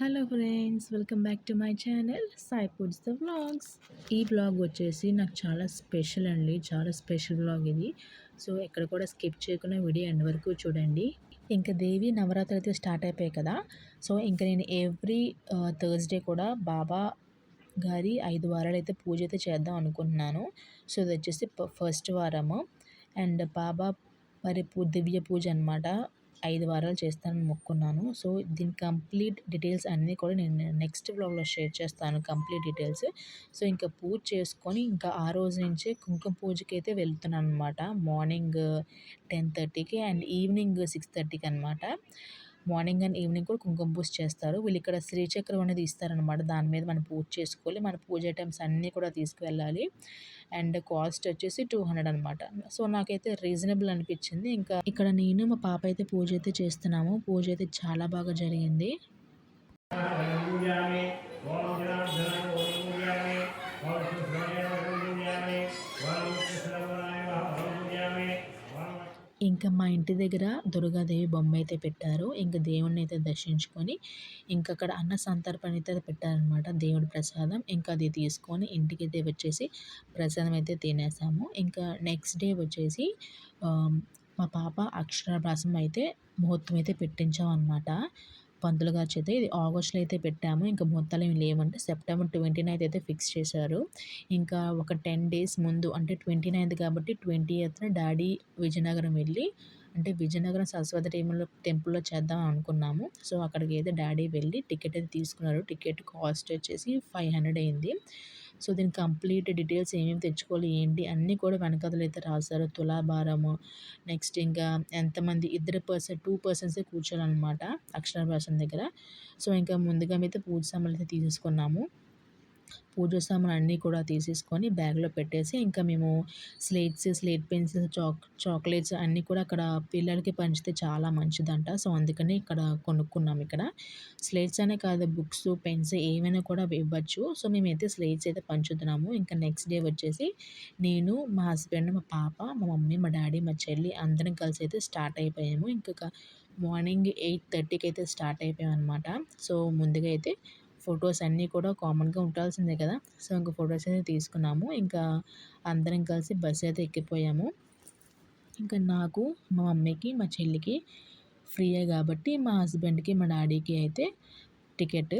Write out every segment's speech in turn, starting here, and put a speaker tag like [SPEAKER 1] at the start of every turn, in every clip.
[SPEAKER 1] Hello friends welcome back to my channel Sai foods the vlogs ఈ blog వచ్చేసి నాకు చాలా స్పెషల్ అండి చాలా స్పెషల్ బ్లాగ్ ఇది. సో ఎక్కడ కూడా స్కిప్ చేయకుండా వీడియో ఎండ్ వరకు చూడండి. ఇంకా దేవి నవరాత్రి అయితే స్టార్ట్ అయిపోయాయి కదా. సో ఇంకా నేను ఎవ్రీ థర్స్డే కూడా బాబా గారి ఐదు వారాలు అయితే పూజ అయితే చేద్దాం అనుకుంటున్నాను. సో ఇది వచ్చేసి ఫస్ట్ వారము. అండ్ బాబా మరి పూ దివ్య పూజ అనమాట ఐదు వారాలు చేస్తానని మొక్కున్నాను. సో దీని కంప్లీట్ డీటెయిల్స్ అన్నీ కూడా నేను నెక్స్ట్ బ్లాగ్లో షేర్ చేస్తాను కంప్లీట్ డీటెయిల్స్. సో ఇంకా పూజ చేసుకొని ఇంకా ఆ రోజు నుంచే కుంకుమ పూజకి అయితే వెళ్తున్నాను అనమాట మార్నింగ్ టెన్ థర్టీకి అండ్ ఈవినింగ్ సిక్స్ థర్టీకి అనమాట మార్నింగ్ అండ్ ఈవినింగ్ కూడా కుంకుమ పూజ చేస్తారు. వీళ్ళు ఇక్కడ శ్రీచక్రం అనేది ఇస్తారనమాట దాని మీద మనం పూజ చేసుకోవాలి. మన పూజ ఐటమ్స్ అన్నీ కూడా తీసుకువెళ్ళాలి. అండ్ కాస్ట్ వచ్చేసి టూ హండ్రెడ్ అనమాట సో నాకైతే రీజనబుల్ అనిపించింది. ఇంకా ఇక్కడ నేను మా పాప అయితే పూజ అయితే చేస్తున్నాము. పూజ అయితే చాలా బాగా జరిగింది. ఇంకా మా ఇంటి దగ్గర దుర్గాదేవి బొమ్మ అయితే పెట్టారు. ఇంకా దేవుణ్ణి అయితే దర్శించుకొని ఇంకా అక్కడ అన్న సంతర్పణ అయితే పెట్టారనమాట దేవుడి ప్రసాదం. ఇంకా అది తీసుకొని ఇంటికి అయితే వచ్చేసి ప్రసాదం అయితే తినేసాము. ఇంకా నెక్స్ట్ డే వచ్చేసి మా పాప అక్షరాభ్యాసం అయితే ముహూర్తం అయితే పెట్టించాం అనమాట పంతులు గారు చేత ఇది ఆగస్ట్లో అయితే పెట్టాము. ఇంకా మొత్తాలు ఏమి లేవంటే సెప్టెంబర్ ట్వంటీ నైన్త్ అయితే ఫిక్స్ చేశారు. ఇంకా ఒక టెన్ డేస్ ముందు అంటే ట్వంటీ నైన్త్ కాబట్టి ట్వంటీ ఎయిత్న డాడీ విజయనగరం వెళ్ళి అంటే విజయనగరం సరస్వతి టెంపుల్లో టెంపుల్లో చేద్దాం అనుకున్నాము. సో అక్కడికి అయితే డాడీ వెళ్ళి టికెట్ అయితే తీసుకున్నారు. టికెట్ కాస్ట్ వచ్చేసి ఫైవ్ హండ్రెడ్ అయింది. సో దీని కంప్లీట్ డీటెయిల్స్ ఏమేమి తెచ్చుకోవాలి ఏంటి అన్నీ కూడా వెనకథలు అయితే రాశారు. తులాభారము నెక్స్ట్ ఇంకా ఎంతమంది ఇద్దరు పర్సన్ టూ పర్సన్సే కూర్చోాలన్నమాట అక్షరాభ్యాసం దగ్గర. సో ఇంకా ముందుగా అయితే పూజ సామాన్లు అయితే తీసేసుకున్నాము. పూజ సామాన్ అన్నీ కూడా తీసేసుకొని బ్యాగ్లో పెట్టేసి ఇంకా మేము slates slate pencils chalk chocolates అన్నీ కూడా అక్కడ పిల్లలకి పంచితే చాలా మంచిదంట. సో అందుకని ఇక్కడ కొనుక్కున్నాం ఇక్కడ. స్లేట్స్ అనే కాదు బుక్స్ పెన్స్ ఏమైనా కూడా ఇవ్వచ్చు. సో మేమైతే స్లేట్స్ అయితే పంచుతున్నాము. ఇంకా నెక్స్ట్ డే వచ్చేసి నేను మా హస్బెండ్ మా పాప మా మమ్మీ మా డాడీ మా చెల్లి అందరం కలిసి అయితే స్టార్ట్ అయిపోయాము. ఇంకా మార్నింగ్ ఎయిట్ థర్టీకి అయితే స్టార్ట్ అయిపోయాం అనమాట సో ముందుగా అయితే ఫొటోస్ అన్నీ కూడా కామన్గా ఉండాల్సిందే కదా. సో ఇంకా ఫొటోస్ అయితే తీసుకున్నాము. ఇంకా అందరం కలిసి బస్సు అయితే ఎక్కిపోయాము. ఇంకా నాకు మా మమ్మీకి మా చెల్లికి ఫ్రీయే కాబట్టి మా హస్బెండ్కి మా డాడీకి అయితే టికెట్.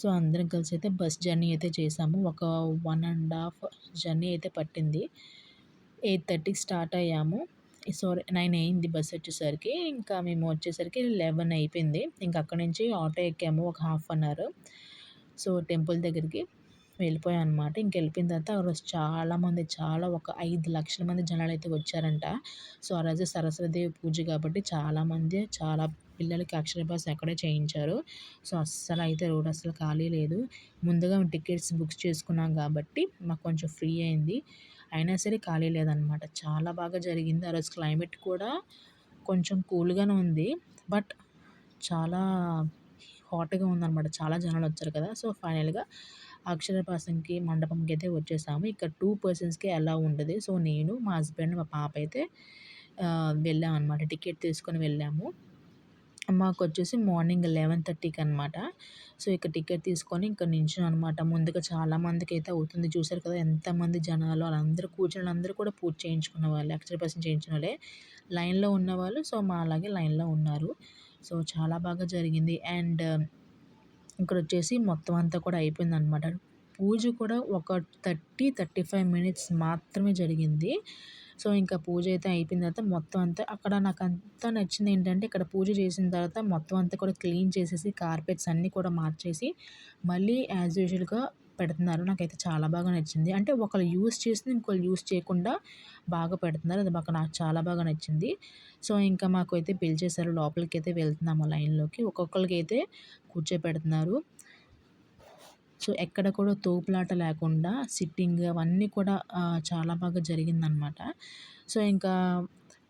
[SPEAKER 1] సో అందరం కలిసి అయితే బస్ జర్నీ అయితే చేసాము. ఒక వన్ అండ్ హాఫ్ జర్నీ అయితే పట్టింది. ఎయిట్ థర్టీకి స్టార్ట్ అయ్యాము. సారీ నైన్ అయింది బస్ వచ్చేసరికి. ఇంకా మేము వచ్చేసరికి లెవెన్ అయిపోయింది. ఇంకా అక్కడ నుంచి ఆటో ఎక్కాము ఒక half an hour. So temple దగ్గరికి వెళ్ళిపోయాం అనమాట ఇంక వెళ్ళిపోయిన తర్వాత ఆ రోజు చాలామంది చాలా ఒక ఐదు లక్షల మంది జనాలు అయితే వచ్చారంట. సో ఆ రోజు సరస్వతి పూజ కాబట్టి చాలామంది చాలా పిల్లలకి అక్షరాభ్యాసం అక్కడే చేయించారు. సో అస్సలు అయితే రోడ్ అస్సలు ఖాళీ లేదు. ముందుగా టికెట్స్ బుక్ చేసుకున్నాం కాబట్టి మాకు కొంచెం ఫ్రీ అయింది. అయినా సరే ఖాళీ లేదనమాట. చాలా బాగా జరిగింది. ఆ రోజు క్లైమేట్ కూడా కొంచెం కూల్గానే ఉంది. బట్ చాలా హాట్గా ఉందన్నమాట. చాలా జనాలు వచ్చారు కదా. సో ఫైనల్గా అక్షరాభ్యాసంకి మండపంకి అయితే వచ్చేసాము. ఇక్కడ టూ పర్సన్స్కి అలా ఉండదు. సో నేను మా హస్బెండ్ మా పాప అయితే వెళ్ళాము అనమాట టికెట్ తీసుకొని వెళ్ళాము. మాకు వచ్చేసి మార్నింగ్ లెవెన్ థర్టీకి అనమాట సో ఇక్కడ టికెట్ తీసుకొని ఇక్కడ నించున్నాం అనమాట ముందుగా చాలామందికి అయితే అవుతుంది. చూసారు కదా ఎంతమంది జనాలు. వాళ్ళందరూ కూర్చొని అందరూ కూడా పూజ చేయించుకున్న వాళ్ళు. అక్షరపాసం చేయించిన వాళ్ళే. లైన్లో ఉన్నవాళ్ళు సో మా అలాగే లైన్లో ఉన్నారు. సో చాలా బాగా జరిగింది. అండ్ ఇక్కడ వచ్చేసి మొత్తం అంతా కూడా అయిపోయింది అనమాట పూజ కూడా ఒక థర్టీ థర్టీ ఫైవ్ మినిట్స్ మాత్రమే జరిగింది. సో ఇంకా పూజ అయితే అయిపోయిన తర్వాత మొత్తం అంతా అక్కడ నాకు అంతా నచ్చింది ఏంటంటే ఇక్కడ పూజ చేసిన తర్వాత మొత్తం అంతా కూడా క్లీన్ చేసేసి కార్పెట్స్ అన్నీ కూడా మార్చేసి మళ్ళీ యాజ్ యూజువల్గా పెడుతున్నారు. నాకైతే చాలా బాగా నచ్చింది. అంటే ఒకళ్ళు యూస్ చేసింది ఇంకొకరు యూస్ చేయకుండా బాగా పెడుతున్నారు. అది మాకు నాకు చాలా బాగా నచ్చింది. సో ఇంకా మాకు అయితే పిలిచేశారు లోపలికి అయితే వెళ్తున్నాము లైన్లోకి. ఒక్కొక్కరికి అయితే కూర్చోపెడుతున్నారు. సో ఎక్కడ కూడా తోపులాట లేకుండా సిట్టింగ్ అవన్నీ కూడా చాలా బాగా జరిగిందనమాట. సో ఇంకా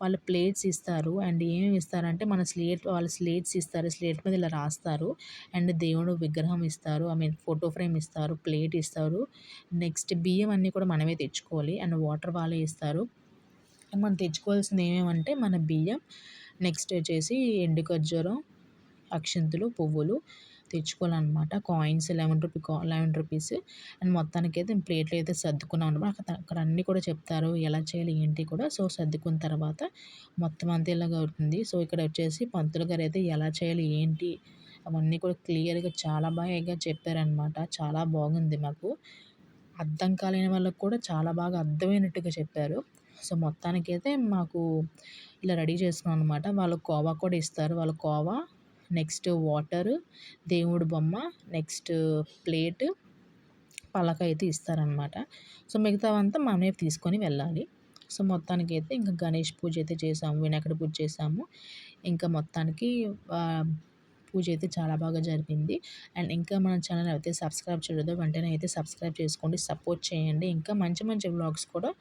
[SPEAKER 1] వాళ్ళు ప్లేట్స్ ఇస్తారు అండ్ ఏమేమి ఇస్తారంటే మన స్లేట్ వాళ్ళు స్లేట్స్ ఇస్తారు స్లేట్ మీద ఇలా రాస్తారు అండ్ దేవుడు విగ్రహం ఇస్తారు ఐ మీన్ ఫోటో ఫ్రేమ్ ఇస్తారు ప్లేట్ ఇస్తారు. నెక్స్ట్ బియ్యం అన్నీ కూడా మనమే తెచ్చుకోవాలి అండ్ వాటర్ వాళ్ళే ఇస్తారు. మనం తెచ్చుకోవాల్సింది ఏమేమంటే మన బియ్యం నెక్స్ట్ వచ్చేసి ఎండు ఖర్జూరం అక్షంతులు పువ్వులు తెచ్చుకోవాలన్నమాట. కాయిన్స్ లెవెన్ రూపీ కా లెవెన్ రూపీస్. అండ్ మొత్తానికి అయితే ప్లేట్లు అయితే సర్దుకున్నాం అనమాట అక్కడ అక్కడ అన్నీ కూడా చెప్తారు ఎలా చేయాలి ఏంటి కూడా. సో సర్దుకున్న తర్వాత మొత్తం అంతా ఇలాగ అవుతుంది. సో ఇక్కడ వచ్చేసి పంతులు గారు అయితే ఎలా చేయాలి ఏంటి అవన్నీ కూడా క్లియర్గా చాలా బాగా చెప్పారనమాట చాలా బాగుంది మాకు. అర్థం కాలేని వాళ్ళకి కూడా చాలా బాగా అర్థమైనట్టుగా చెప్పారు. సో మొత్తానికైతే మాకు ఇలా రెడీ చేసుకున్నాం అనమాట వాళ్ళు కోవా కూడా ఇస్తారు. వాళ్ళు కోవా నెక్స్ట్ వాటర్ దేవుడు బొమ్మ నెక్స్ట్ ప్లేట్ పలక అయితే ఇస్తారనమాట సో మిగతావంతా మనమే తీసుకొని వెళ్ళాలి. సో మొత్తానికి అయితే ఇంకా గణేష్ పూజ అయితే చేసాము వినాయకుడి పూజ చేసాము. ఇంకా మొత్తానికి పూజ అయితే చాలా బాగా జరిగింది అండ్ ఇంకా మన ఛానల్ అయితే సబ్స్క్రైబ్ చేయలేదో వెంటనే అయితే సబ్స్క్రైబ్ చేసుకోండి సపోర్ట్ చేయండి. ఇంకా మంచి మంచి వ్లాగ్స్ కూడా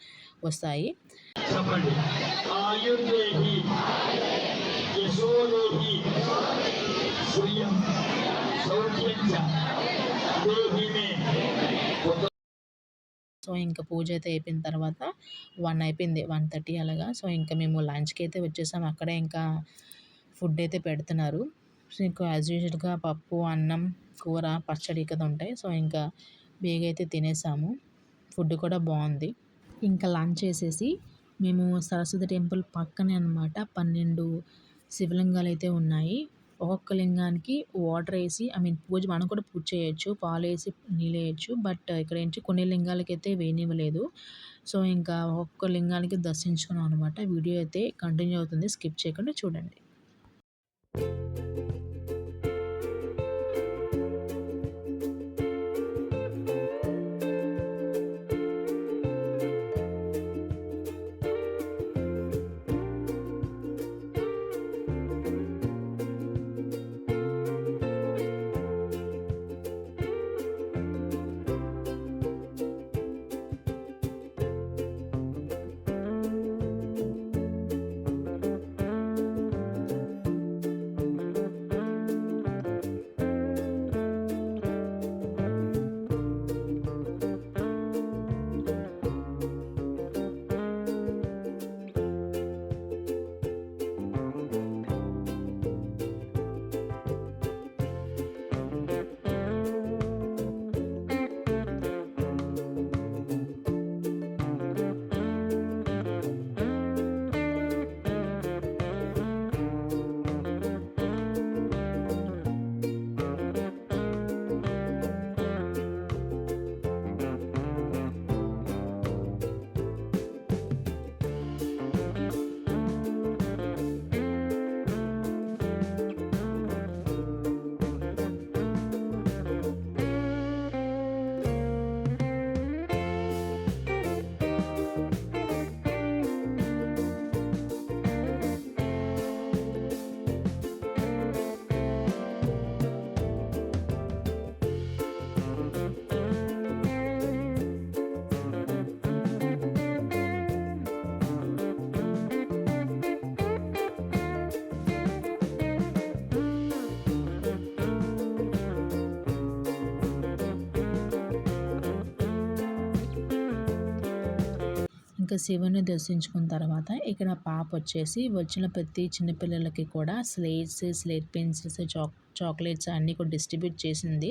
[SPEAKER 1] వస్తాయి.
[SPEAKER 2] చెప్పండి. ఆయుర్వేది సౌఖ్యం
[SPEAKER 1] సో ఇంకా పూజ అయితే అయిపోయిన తర్వాత వన్ అయిపోయింది వన్ థర్టీ అలాగా. సో ఇంకా మేము లంచ్కి అయితే వచ్చేసాం. అక్కడే ఇంకా ఫుడ్ అయితే పెడుతున్నారు. సో ఇంకా యాజ్ యూజువల్గా పప్పు అన్నం కూర పచ్చడి కదా ఉంటాయి. సో ఇంకా బేగ అయితే తినేసాము. ఫుడ్ కూడా బాగుంది. ఇంకా లంచ్ చేసేసి మేము సరస్వతి టెంపుల్ పక్కనే అనమాట పన్నెండు శివలింగాలు అయితే ఉన్నాయి. ఒక్కొక్క లింగానికి వాటర్ వేసి ఐ మీన్ పూజ మనం కూడా పూజ చేయొచ్చు పాలు వేసి నీళ్ళు వేయచ్చు బట్ ఇక్కడ ఏంటి కొన్ని లింగాలకి అయితే వేయనివ్వలేదు. సో ఇంకా ఒక్కొక్క లింగానికి దర్శించుకున్నాం అనమాట వీడియో అయితే కంటిన్యూ అవుతుంది. స్కిప్ చేయకుండా చూడండి. ఇంకా శివుని దర్శించుకున్న తర్వాత ఇక్కడ పాప వచ్చేసి వచ్చిన ప్రతి చిన్నపిల్లలకి కూడా slates slate pencils chalk chocolates అన్నీ కూడా డిస్ట్రిబ్యూట్ చేసింది.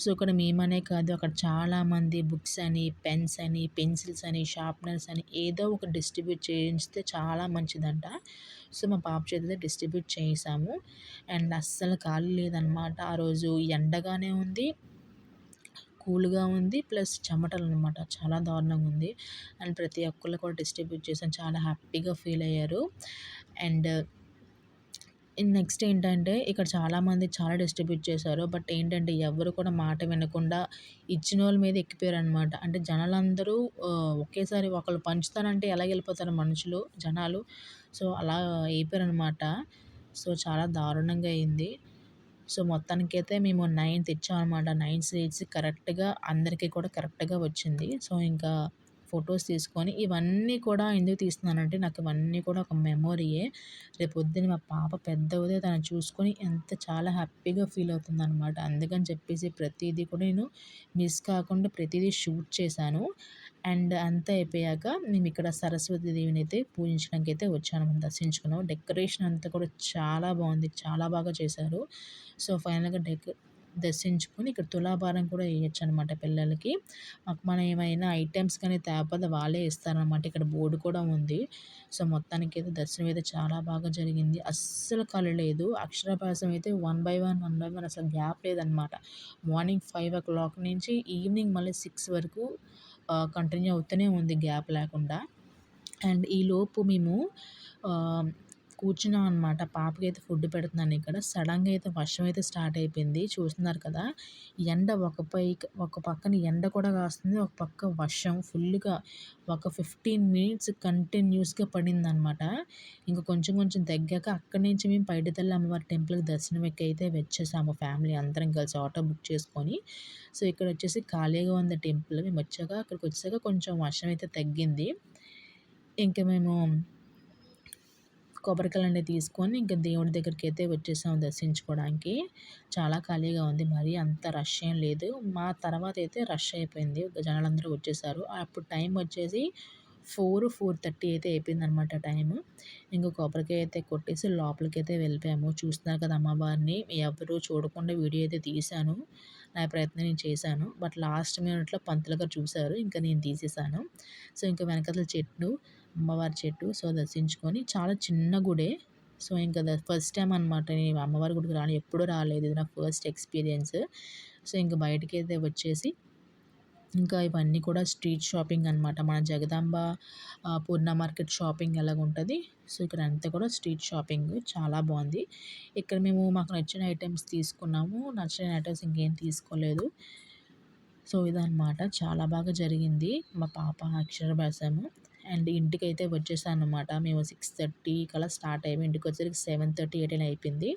[SPEAKER 1] సో ఇక్కడ మేమనే కాదు అక్కడ చాలామంది బుక్స్ అని పెన్స్ అని పెన్సిల్స్ అని షార్ప్నర్స్ అని ఏదో ఒక డిస్ట్రిబ్యూట్ చేయించితే చాలా మంచిదంట. సో మా పాప చేతితో డిస్ట్రిబ్యూట్ చేసాము. అండ్ అస్సలు ఖాళీ లేదనమాట. ఆ రోజు ఎండగానే ఉంది. కూల్గా ఉంది. ప్లస్ చెమటలు అనమాట చాలా దారుణంగా ఉంది. అండ్ ప్రతి ఒక్కళ్ళు కూడా డిస్ట్రిబ్యూట్ చేసాను చాలా హ్యాపీగా ఫీల్ అయ్యారు. అండ్ నెక్స్ట్ ఏంటంటే ఇక్కడ చాలామంది చాలా డిస్ట్రిబ్యూట్ చేశారు. బట్ ఏంటంటే ఎవరు కూడా మాట వినకుండా ఇచ్చిన వాళ్ళ మీద ఎక్కిపోయారు అనమాట అంటే జనాలందరూ ఒకేసారి ఒకళ్ళు పంచుతానంటే ఎలా వెళ్ళిపోతారు మనుషులు జనాలు? సో అలా అయిపోయారు అనమాట సో చాలా దారుణంగా అయింది. సో మొత్తానికైతే మేము నైన్ అనమాట నైన్ సీట్స్ కరెక్ట్గా అందరికీ కూడా కరెక్ట్గా వచ్చింది. సో ఇంకా ఫొటోస్ తీసుకొని ఇవన్నీ కూడా ఎందుకు తీస్తున్నానంటే నాకు ఇవన్నీ కూడా ఒక మెమొరీయే. రేపు పొద్దున్న మా పాప పెద్దవుతే తను చూసుకొని ఎంత చాలా హ్యాపీగా ఫీల్ అవుతుంది అనమాట అందుకని చెప్పేసి ప్రతిదీ కూడా నేను మిస్ కాకుండా ప్రతిదీ షూట్ చేశాను. అండ్ అంతా అయిపోయాక మేము ఇక్కడ సరస్వతి దేవిని అయితే పూజించడానికి అయితే వచ్చాను దర్శించుకున్నాం. డెకరేషన్ అంతా కూడా చాలా బాగుంది. చాలా బాగా చేశారు. సో ఫైనల్గా డెక దర్శించుకుని ఇక్కడ తులాభారం కూడా వేయచ్చు అనమాట పిల్లలకి. మాకు మనం ఏమైనా ఐటమ్స్ కానీ తేపద వాళ్ళే ఇస్తారనమాట. ఇక్కడ బోర్డు కూడా ఉంది. సో మొత్తానికి అయితే దర్శనం అయితే చాలా బాగా జరిగింది. అస్సలు ఖాళీ లేదు. అక్షరాభ్యాసం అయితే one by one one by one అసలు గ్యాప్ లేదనమాట. మార్నింగ్ ఫైవ్ ఓ క్లాక్ నుంచి ఈవినింగ్ మళ్ళీ సిక్స్ వరకు కంటిన్యూ అవుతూనే ఉంది గ్యాప్ లేకుండా. అండ్ ఈలోపు మేము కూర్చున్నాం అనమాట పాపకైతే ఫుడ్ పెడుతున్నాను ఇక్కడ. సడన్గా అయితే వర్షం అయితే స్టార్ట్ అయిపోయింది. చూస్తున్నారు కదా ఎండ ఒక పై ఒక పక్కన ఎండ కూడా కాస్తుంది. ఒక పక్క వర్షం ఫుల్గా ఒక ఫిఫ్టీన్ మినిట్స్ కంటిన్యూస్గా పడింది అనమాట ఇంకా కొంచెం కొంచెం తగ్గాక అక్కడి నుంచి మేము పైడితల్లి అమ్మవారి టెంపుల్కి దర్శనం ఎక్కి అయితే వచ్చేసాము ఫ్యామిలీ అందరం కలిసి ఆటో బుక్ చేసుకొని. సో ఇక్కడ వచ్చేసి ఖాళీగా ఉంది టెంపుల్. మేము వచ్చాక అక్కడికి వచ్చాక కొంచెం వర్షం అయితే తగ్గింది. ఇంకా మేము కొబ్బరికాయలు తీసుకొని ఇంకా దేవుడి దగ్గరికి అయితే వచ్చేసాము దర్శించుకోవడానికి చాలా ఖాళీగా ఉంది మరి అంత రష్ ఏం లేదు. మా తర్వాత అయితే రష్ అయిపోయింది జనాలందరూ వచ్చేసారు. అప్పుడు టైం వచ్చేసి ఫోర్ ఫోర్ థర్టీ అయితే అయిపోయింది అనమాట టైం ఇంకా కొబ్బరికాయ అయితే కొట్టేసి లోపలికి అయితే వెళ్ళిపోయాము. చూస్తున్నారు కదా అమ్మవారిని ఎవరు చూడకుండా వీడియో అయితే తీశాను. నా ప్రయత్నం నేను చేశాను. బట్ లాస్ట్ మినిట్లో పంతులుగా చూశారు ఇంకా నేను తీసేసాను. సో ఇంకా వెనకాల చెట్టు అమ్మవారి చెట్టు. సో దర్శించుకొని చాలా చిన్న గుడే. సో ఇంకా ఫస్ట్ టైం అనమాట నేను అమ్మవారి గుడికి రాని. ఎప్పుడూ రాలేదు. ఇది నా ఫస్ట్ ఎక్స్పీరియన్స్. సో ఇంకా బయటికి అయితే వచ్చేసి ఇంకా ఇవన్నీ కూడా స్ట్రీట్ షాపింగ్ అనమాట మన జగదాంబ పూర్ణ మార్కెట్ షాపింగ్ ఎలాగ ఉంటుంది. సో ఇక్కడ అంతా కూడా స్ట్రీట్ షాపింగ్. చాలా బాగుంది. ఇక్కడ మేము మాకు నచ్చిన ఐటమ్స్ తీసుకున్నాము. నచ్చిన ఐటమ్స్ ఇంకేం తీసుకోలేదు. సో ఇదనమాట చాలా బాగా జరిగింది. మా పాప అక్షరాభ్యాసము అండ్ ఇంటికైతే వచ్చేసాను అనమాట మేము సిక్స్ థర్టీ కల్లా స్టార్ట్ అయ్యాము. ఇంటికి వచ్చేసరికి సెవెన్ థర్టీ ఎయిట్ అయిపోయింది.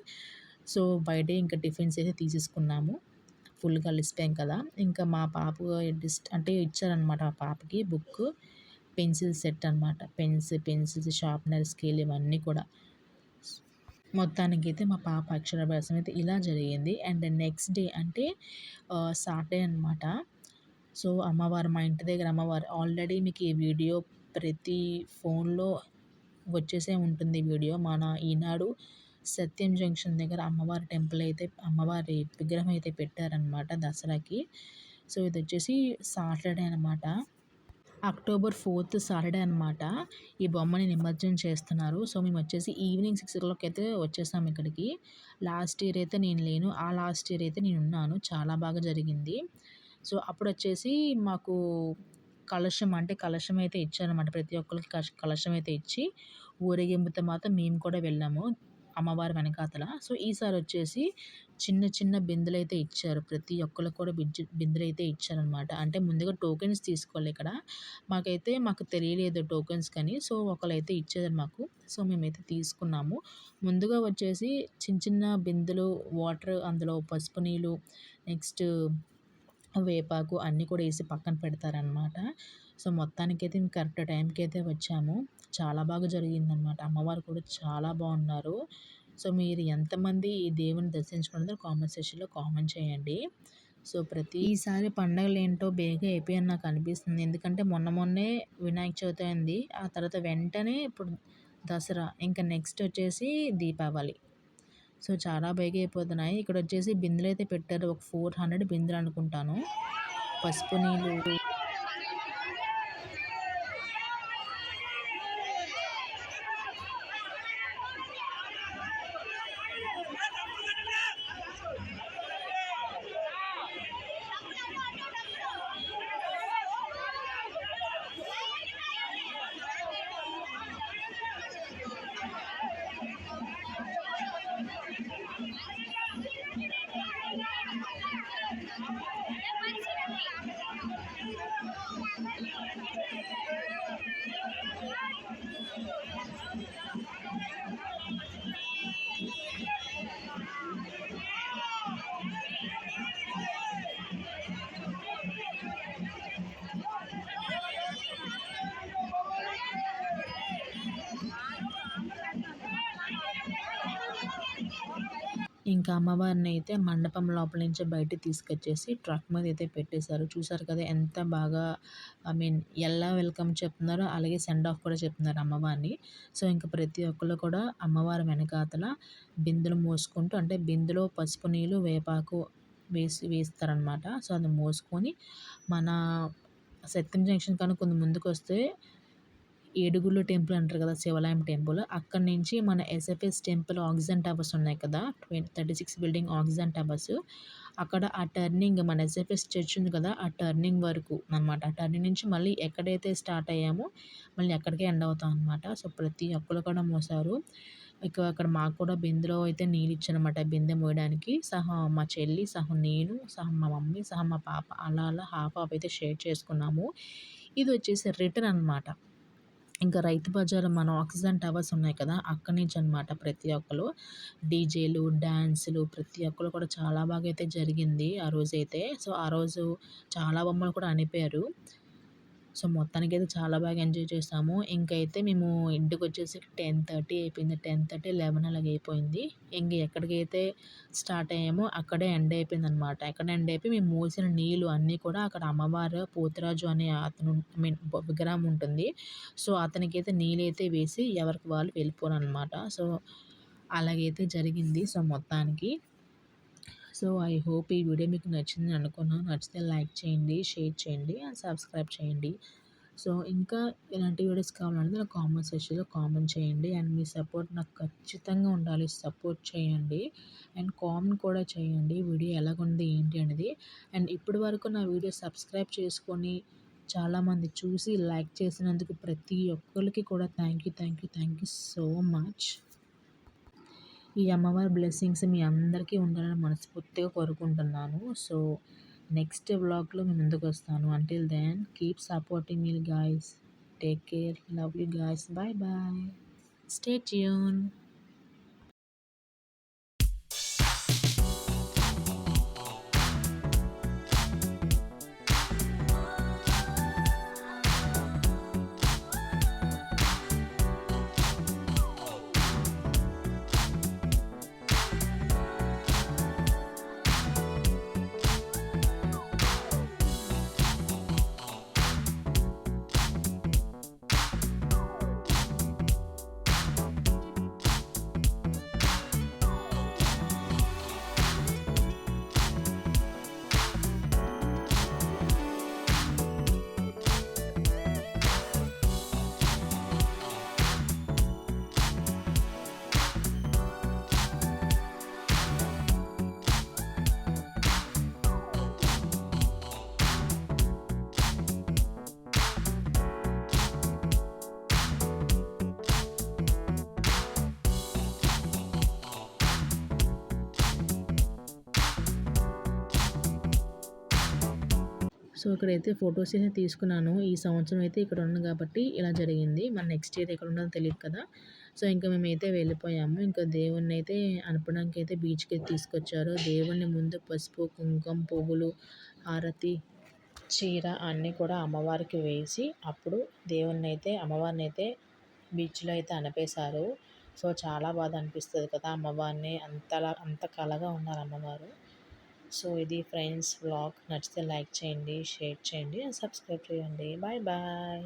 [SPEAKER 1] సో బయటే ఇంకా టిఫిన్స్ అయితే తీసేసుకున్నాము. ఫుల్గా అలిసిపోయాం కదా. ఇంకా మా పాప డిస్ట్ అంటే ఇచ్చారనమాట మా పాపకి బుక్. పెన్సిల్ సెట్ అనమాట పెన్స్ పెన్సిల్స్ షార్ప్నర్ స్కేల్ ఇవన్నీ కూడా. మొత్తానికి అయితే మా పాప అక్షరాభ్యాసం అయితే ఇలా జరిగింది. అండ్ నెక్స్ట్ డే అంటే సాటర్డే అనమాట సో అమ్మవారు మా ఇంటి దగ్గర అమ్మవారు ఆల్రెడీ మీకు ఈ వీడియో ప్రతి ఫోన్లో వచ్చేసే ఉంటుంది వీడియో. మన ఈనాడు సత్యం జంక్షన్ దగ్గర అమ్మవారి టెంపుల్ అయితే అమ్మవారి విగ్రహం అయితే పెట్టారనమాట దసరాకి. సో ఇది వచ్చేసి సాటర్డే అనమాట అక్టోబర్ ఫోర్త్ సాటర్డే అనమాట ఈ బొమ్మని నిమజ్జనం చేస్తున్నారు. సో మేము వచ్చేసి ఈవినింగ్ సిక్స్ ఓ క్లాక్ అయితే వచ్చేసాము ఇక్కడికి. లాస్ట్ ఇయర్ అయితే నేను లేను. ఆ లాస్ట్ ఇయర్ అయితే నేను ఉన్నాను. చాలా బాగా జరిగింది. సో అప్పుడు వచ్చేసి మాకు కలశం అంటే కలశం అయితే ఇచ్చారనమాట ప్రతి ఒక్కరికి కలశం అయితే ఇచ్చి ఊరేగింపుతో మాత్రం మేము కూడా వెళ్ళాము అమ్మవారి వెనకాతల. సో ఈసారి వచ్చేసి చిన్న చిన్న బిందెలు అయితే ఇచ్చారు. ప్రతి ఒక్కరికి కూడా బిజ్జు బిందెలు అయితే ఇచ్చారనమాట అంటే ముందుగా టోకెన్స్ తీసుకోవాలి ఇక్కడ. మాకైతే మాకు తెలియలేదు టోకెన్స్ కానీ సో ఒకరైతే ఇచ్చేదారు మాకు. సో మేమైతే తీసుకున్నాము. ముందుగా వచ్చేసి చిన్న చిన్న బిందెలు వాటర్ అందులో పసుపు నీళ్ళు నెక్స్ట్ వేపాకు అన్నీ కూడా వేసి పక్కన పెడతారనమాట సో మొత్తానికైతే మేము కరెక్ట్ టైంకి అయితే వచ్చాము. చాలా బాగా జరిగిందనమాట అమ్మవారు కూడా చాలా బాగున్నారు. సో మీరు ఎంతమంది ఈ దేవుని దర్శించుకున్నారో కామెంట్ సెక్షన్లో కామెంట్ చేయండి. సో ప్రతి ఈసారి పండగలు ఏంటో బేగా అయిపోయాయని నాకు అనిపిస్తుంది. ఎందుకంటే మొన్న మొన్నే వినాయక చవితి అయింది. ఆ తర్వాత వెంటనే ఇప్పుడు దసరా ఇంకా నెక్స్ట్ వచ్చేసి దీపావళి. సో చాలా బైక్ అయిపోతున్నాయి. ఇక్కడ వచ్చేసి బిందెలు అయితే పెట్టారు. ఒక ఫోర్ హండ్రెడ్ బిందెలు అనుకుంటాను. పసుపు నీళ్ళు ఇంకా అమ్మవారిని అయితే మండపం లోపల నుంచి బయటికి తీసుకొచ్చేసి ట్రక్ మీద అయితే పెట్టేశారు. చూసారు కదా ఎంత బాగా ఐ మీన్ ఎలా వెల్కమ్ చెప్తున్నారో అలాగే సెండ్ ఆఫ్ కూడా చెప్తున్నారు అమ్మవారిని. సో ఇంకా ప్రతి ఒక్కరు కూడా అమ్మవారి వెనకాతల బిందెలు మోసుకుంటూ అంటే బిందెలో పసుపు నీళ్ళు వేపాకు వేసి వేస్తారనమాట సో అది మోసుకొని మన సత్యం జంక్షన్ కనుక కొంత ముందుకు వస్తే ఏడుగుళ్ళు టెంపుల్ అంటారు కదా శివాలయం టెంపుల్. అక్కడి నుంచి మన ఎస్ఎఫ్ఎస్ టెంపుల్ ఆక్సిజన్ టవర్స్ ఉన్నాయి కదా twenty thirty six building oxygen towers. అక్కడ ఆ టర్నింగ్ మన ఎస్ఎఫ్ఎస్ చర్చ్ ఉంది కదా ఆ టర్నింగ్ వరకు అనమాట ఆ టర్నింగ్ నుంచి మళ్ళీ ఎక్కడైతే స్టార్ట్ అయ్యామో మళ్ళీ ఎక్కడికే ఎండ్ అవుతాం అనమాట సో ప్రతి ఒక్కరు కూడా మోసారు. ఇక అక్కడ మాకు కూడా బిందెలో అయితే నీళ్ళు ఇచ్చారనమాట బిందె మోయడానికి. సహా మా చెల్లి సహా నేను సహా మా మమ్మీ సహా మా పాప అలా అలా హాఫ్ హాఫ్ అయితే షేర్ చేసుకున్నాము. ఇది వచ్చేసి రిటర్న్ అనమాట ఇంకా రైతు బజార్ మన ఆక్సిజన్ టవర్స్ ఉన్నాయి కదా అక్కడి నుంచి అనమాట ప్రతి ఒక్కరు డీజేలు డ్యాన్సులు ప్రతి ఒక్కరు కూడా చాలా బాగా అయితే జరిగింది ఆ రోజైతే. సో ఆ రోజు చాలా బొమ్మలు కూడా అనిపారు. సో మొత్తానికి అయితే చాలా బాగా ఎంజాయ్ చేసాము. ఇంకైతే మేము ఇంటికి వచ్చేసి టెన్ థర్టీ అయిపోయింది. టెన్ థర్టీ లెవెన్ అలాగ అయిపోయింది. ఇంక ఎక్కడికైతే స్టార్ట్ అయ్యామో అక్కడే ఎండ్ అయిపోయింది అనమాట ఎక్కడ ఎండ్ అయిపోయి మేము మూసిన నీళ్ళు అన్నీ కూడా అక్కడ అమ్మవారు పోతురాజు అనే అతను మీన్ విగ్రహం ఉంటుంది. సో అతనికి అయితే నీళ్ళు అయితే వేసి ఎవరికి వాళ్ళు వెళ్ళిపోరు అనమాట సో అలాగైతే జరిగింది. సో మొత్తానికి సో ఐ హోప్ ఈ వీడియో మీకు నచ్చిందని అనుకున్నాను. నచ్చితే లైక్ చేయండి షేర్ చేయండి అండ్ సబ్స్క్రైబ్ చేయండి. సో ఇంకా ఇలాంటి వీడియోస్ కావాలంటే నాకు కామెంట్ సెక్షన్లో కామెంట్ చేయండి అండ్ మీ సపోర్ట్ నాకు ఖచ్చితంగా ఉండాలి. సపోర్ట్ చేయండి అండ్ కామెంట్ కూడా చేయండి. వీడియో ఎలాగుంది ఏంటి అనేది. అండ్ ఇప్పటి వరకు నా వీడియో సబ్స్క్రైబ్ చేసుకొని చాలామంది చూసి లైక్ చేసినందుకు ప్రతి ఒక్కరికి కూడా thank you thank you thank you so much. ఈ అమ్మవారి బ్లెస్సింగ్స్ మీ అందరికీ ఉండాలని మనస్ఫూర్తిగా కోరుకుంటున్నాను. సో నెక్స్ట్ వ్లాగ్లో మీ ముందుకు వస్తాను. Until then keep supporting me guys take care love you guys bye bye stay tune so ఇక్కడైతే ఫొటోస్ అయితే తీసుకున్నాను. ఈ సంవత్సరం అయితే ఇక్కడ ఉన్నాను కాబట్టి ఇలా జరిగింది. మన నెక్స్ట్ ఇయర్ ఎక్కడ ఉన్నదో తెలియదు కదా. సో ఇంకా మేమైతే వెళ్ళిపోయాము. ఇంకా దేవుణ్ణి అయితే అనపడానికి అయితే బీచ్కి తీసుకొచ్చారు. దేవుణ్ణి ముందు పసుపు కుంకుమ పువ్వులు హారతి చీర అన్నీ కూడా అమ్మవారికి వేసి అప్పుడు దేవుణ్ణి అయితే అమ్మవారిని అయితే బీచ్లో అయితే అనిపేశారు సో చాలా బాధ అనిపిస్తుంది కదా అమ్మవారిని. అంతలా అంత కళగా ఉన్నారు అమ్మవారు. సో ఇది ఫ్రెండ్స్ వ్లాగ్. నచ్చితే లైక్ చేయండి షేర్ చేయండి సబ్స్క్రైబ్ చేయండి. Bye bye.